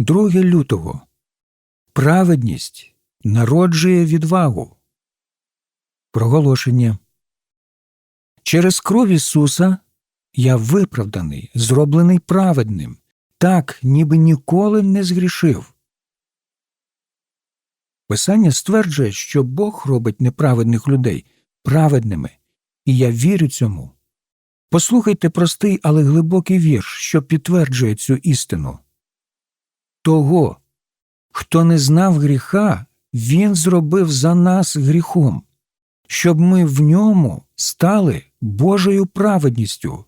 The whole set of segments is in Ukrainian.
2 лютого. Праведність народжує відвагу. Проголошення. Через кров Ісуса я виправданий, зроблений праведним, так, ніби ніколи не згрішив. Писання стверджує, що Бог робить неправедних людей праведними, і я вірю цьому. Послухайте простий, але глибокий вірш, що підтверджує цю істину. Того, хто не знав гріха, він зробив за нас гріхом, щоб ми в ньому стали Божою праведністю.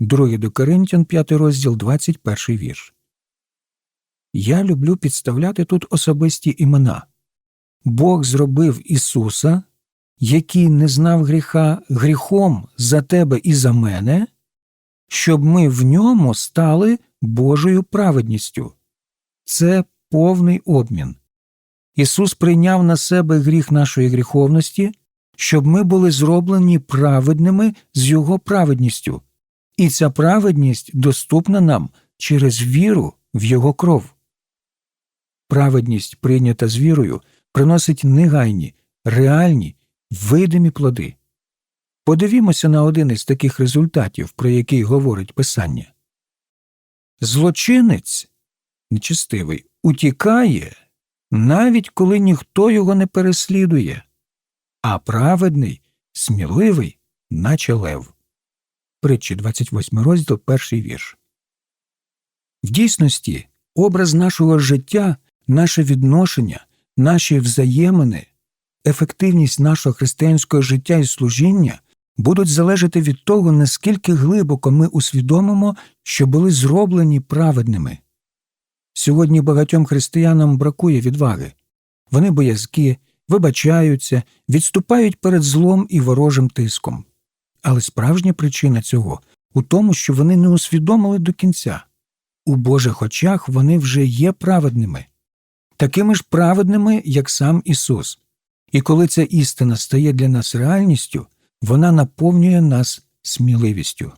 2 до Коринтян, 5 розділ, 21 вірш. Я люблю підставляти тут особисті імена. Бог зробив Ісуса, який не знав гріха, гріхом за тебе і за мене, щоб ми в ньому стали Божою праведністю. Це повний обмін. Ісус прийняв на себе гріх нашої гріховності, щоб ми були зроблені праведними з Його праведністю, і ця праведність доступна нам через віру в Його кров. Праведність, прийнята з вірою, приносить негайні, реальні, видимі плоди. Подивімося на один із таких результатів, про який говорить Писання. Злочинець, нечистивий, утікає, навіть коли ніхто його не переслідує, а праведний, сміливий, наче лев. Притчі 28 розділ, перший вірш. В дійсності образ нашого життя, наше відношення, наші взаємини, ефективність нашого християнського життя і служіння будуть залежати від того, наскільки глибоко ми усвідомимо, що були зроблені праведними. Сьогодні багатьом християнам бракує відваги. Вони боязкі, вибачаються, відступають перед злом і ворожим тиском. Але справжня причина цього у тому, що вони не усвідомили до кінця. У Божих очах вони вже є праведними, такими ж праведними, як сам Ісус. І коли ця істина стає для нас реальністю, вона наповнює нас сміливістю.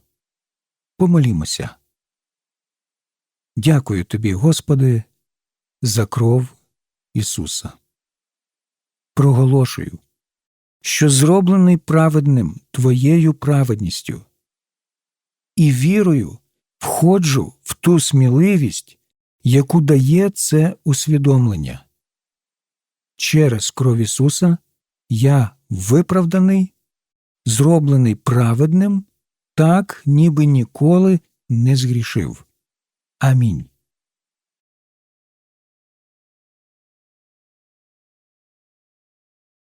Помолімося. Дякую тобі, Господи, за кров Ісуса. Проголошую, що зроблений праведним Твоєю праведністю, і вірою входжу в ту сміливість, яку дає це усвідомлення. Через кров Ісуса я виправданий, зроблений праведним, так, ніби ніколи не згрішив. Амінь.